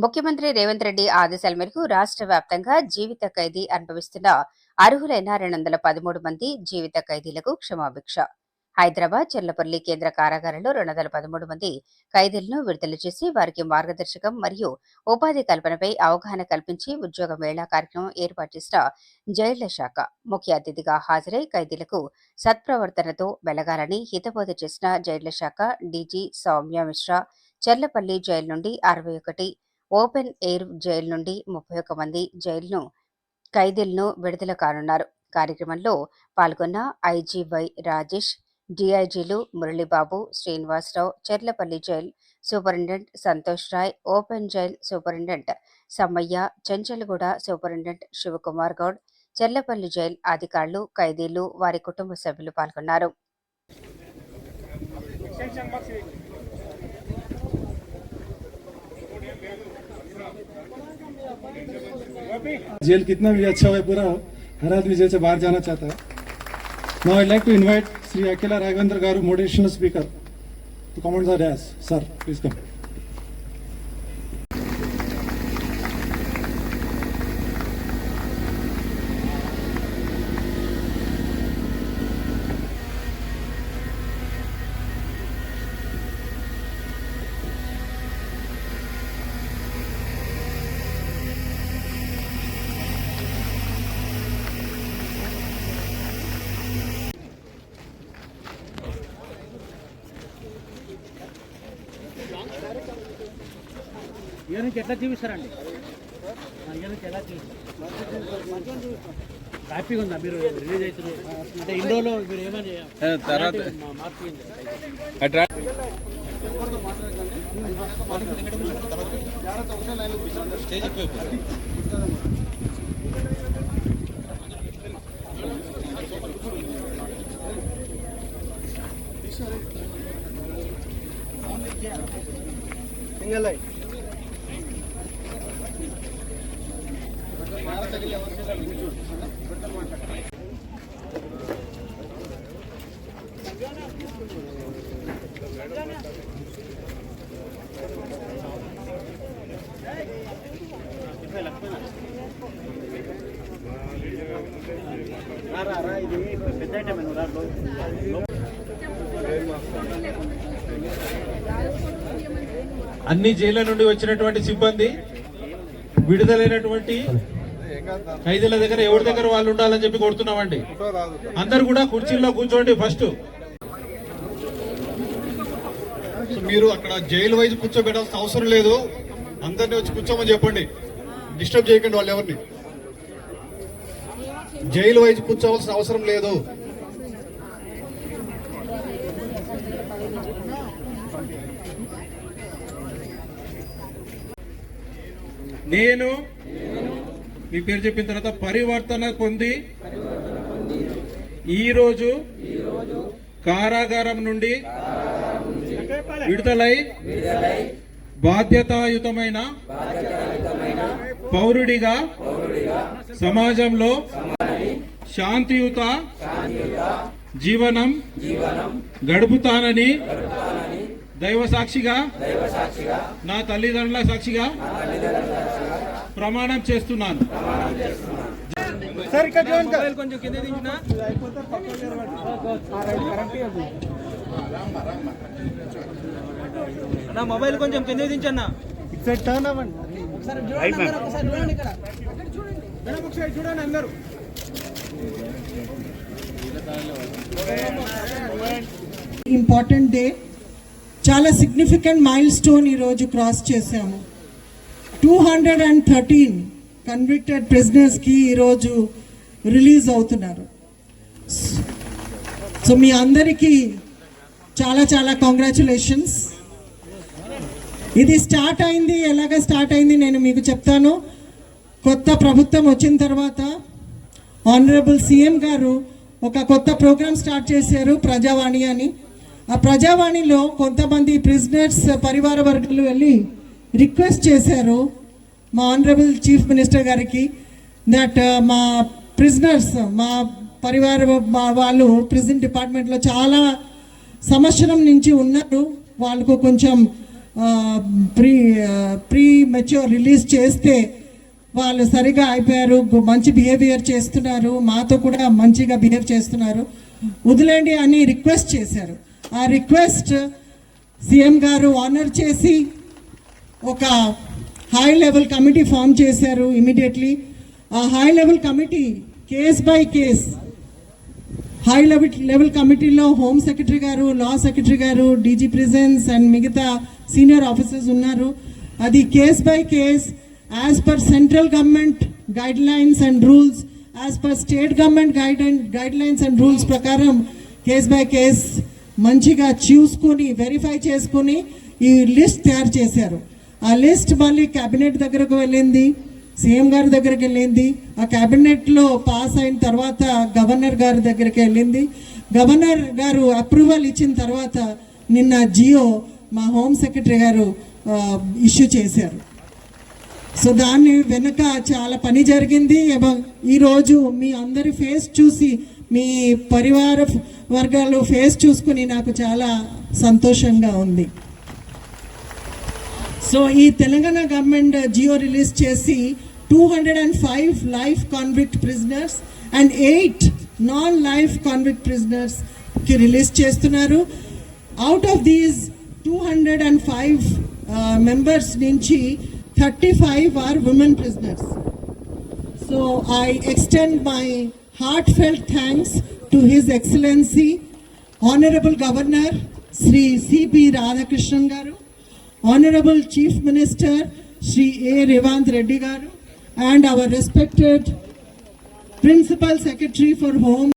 ముఖ్యమంత్రి రేవంత్ రెడ్డి ఆదేశాల మేరకు రాష్ట్ర వ్యాప్తంగా జీవిత ఖైదీ అనుభవిస్తున్న అర్హులైన రెండు వందల పదమూడు మంది జీవిత ఖైదీలకు క్షమాభిక్ష. హైదరాబాద్ చెర్లపల్లి కేంద్ర కారాగారంలో రెండు వందల పదమూడు మంది ఖైదీలను విడుదల చేసి వారికి మార్గదర్శకం మరియు ఉపాధి కల్పనపై అవగాహన కల్పించి ఉద్యోగ మేళా కార్యక్రమం ఏర్పాటు చేసిన జైళ్ళ శాఖ ముఖ్య అతిథిగా హాజరై ఖైదీలకు సత్ప్రవర్తనతో వెలగాలని హితబోధ చేసిన జైళ్ళ శాఖ డీజీ సౌమ్య మిశ్రా చెర్లపల్లి జైలు నుండి అరవై ఒకటి ఓపెన్ ఎయిర్ జైలు నుండి ముప్పై ఒక్క మంది జైలును ఖైదీలను విడుదల కానున్నారు. కార్యక్రమంలో పాల్గొన్న IG Y Rajesh డిఐజీలు Muralibabu Srinivasarao Cherlapally jail superintendent Santosh Rai open jail superintendent Sammaiah Chanchalguda superintendent Shivakumar Goud Cherlapally jail అధికారులు ఖైదీలు వారి కుటుంబ సభ్యులు పాల్గొన్నారు. जेल कितना भी अच्छा हो या बुरा हो हर आदमी जेल से बाहर जाना चाहता है। Now I like to invite Shri Akela Raghavendra garu motivational speaker to comment the dash sir please come ఇక నుంచి ఎట్లా చూపిస్తారండి? ఇక నుంచి ఎలా చూపిస్తారు హ్యాపీగా ఉందా? మీరు రిలీజ్ అవుతున్నారు. అంటే రోజులు మీరు ఏమని తర్వాత మా- మార్పు పెద్ద ఐటమ్ అన్ని జైళ్ళ నుండి వచ్చినటువంటి సిబ్బంది విడుదలైనటువంటి ఖైదీల దగ్గర ఎవరి దగ్గర వాళ్ళు ఉండాలని చెప్పి కొడుతున్నామండి? అందరు కూడా కుర్చీల్లో కూర్చోండి ఫస్ట్. సో మీరు అక్కడ జైలు వైజ్ కూర్చోబెట్టాల్సిన అవసరం లేదు. అందరినీ వచ్చి కూర్చోమని చెప్పండి. డిస్టర్బ్ చేయకండి వాళ్ళు ఎవరిని. జైలు వైజ్ కూర్చోవలసిన అవసరం లేదు. నేను మీ పేరు చెప్పిన తర్వాత పరివర్తన పొంది ఈరోజు కారాగారం నుండి విడుదలై బాధ్యతాయుతమైన పౌరుడిగా సమాజంలో శాంతియుత జీవనం గడుపుతానని దైవ సాక్షిగా నా తల్లిదండ్రుల సాక్షిగా ప్రమాణం చేస్తున్నాను. మొబైల్ కొంచెం కింద దించినా. నా మొబైల్ కొంచెం కింద దించన్నా. టర్న్ అవ్వండి. ఇంపార్టెంట్ డే చాలా సిగ్నిఫికెంట్ మైల్ స్టోన్ ఈరోజు క్రాస్ చేశాము. Two hundred and thirteen convicted ప్రిజనర్స్కి ఈరోజు రిలీజ్ అవుతున్నారు. సో మీ అందరికీ చాలా చాలా కంగ్రాచులేషన్స్ ఇది స్టార్ట్ అయింది ఎలాగ స్టార్ట్ అయింది నేను మీకు చెప్తాను. కొత్త ప్రభుత్వం వచ్చిన తర్వాత ఆనరబుల్ సీఎం గారు ఒక కొత్త ప్రోగ్రామ్ స్టార్ట్ చేశారు ప్రజావాణి అని. ఆ ప్రజావాణిలో కొంతమంది ప్రిజనర్స్ పరివార వర్గాలు వెళ్ళి రిక్వెస్ట్ చేశారు మా ఆనరబుల్ చీఫ్ మినిస్టర్ గారికి దట్ uh, మా ప్రిజనర్స్ మా పరివార మా వాళ్ళు ప్రిజన్ డిపార్ట్మెంట్లో చాలా సంవత్సరం నుంచి ఉన్నారు. వాళ్ళకు కొంచెం ప్రీ ప్రీ మెచ్యూర్ రిలీజ్ చేస్తే వాళ్ళు సరిగా అయిపోయారు. మంచి బిహేవియర్ చేస్తున్నారు. మాతో కూడా మంచిగా బిహేవ్ చేస్తున్నారు. వదిలేండి అని రిక్వెస్ట్ చేశారు. ఆ రిక్వెస్ట్ సీఎం గారు ఆనర్ చేసి ఒక హై లెవెల్ కమిటీ ఫామ్ చేశారు ఇమీడియట్లీ ఆ high level committee case by case high level level కమిటీలో హోమ్ సెక్రటరీ గారు లా సెక్రటరీ గారు డీజీ ప్రెజెన్స్ అండ్ మిగతా సీనియర్ ఆఫీసర్స్ ఉన్నారు. అది case by case as per central government guidelines and rules as per state government guide guidelines and rules ప్రకారం case by case మంచిగా చూసుకొని verify చేసుకొని ఈ లిస్ట్ తయారు చేశారు. ఆ లిస్ట్ మళ్ళీ కేబినెట్ దగ్గరకు వెళ్ళింది సీఎం గారి దగ్గరికి వెళ్ళింది. ఆ క్యాబినెట్లో పాస్ అయిన తర్వాత గవర్నర్ గారి దగ్గరికి వెళ్ళింది. గవర్నర్ గారు అప్రూవల్ ఇచ్చిన తర్వాత నిన్న జియో మా హోమ్ సెక్రటరీ గారు ఇష్యూ చేశారు. సో దాన్ని వెనుక చాలా పని జరిగింది. ఈరోజు మీ అందరి ఫేస్ చూసి మీ పరివార వర్గాలు ఫేస్ చూసుకుని నాకు చాలా సంతోషంగా ఉంది. సో ఈ తెలంగాణ గవర్నమెంట్ జియో రిలీజ్ చేసి two hundred and five life convict prisoners and eight non life convict ప్రిజనర్స్కి release చేస్తున్నారు. Out of these two hundred and five members నుంచి thirty five are women prisoners so I extend my heartfelt thanks to his excellency honourable governor Shri CP Radhakrishnan garu Honorable Chief Minister Sri A. Revant Reddy Garu, and our respected Principal Secretary for Home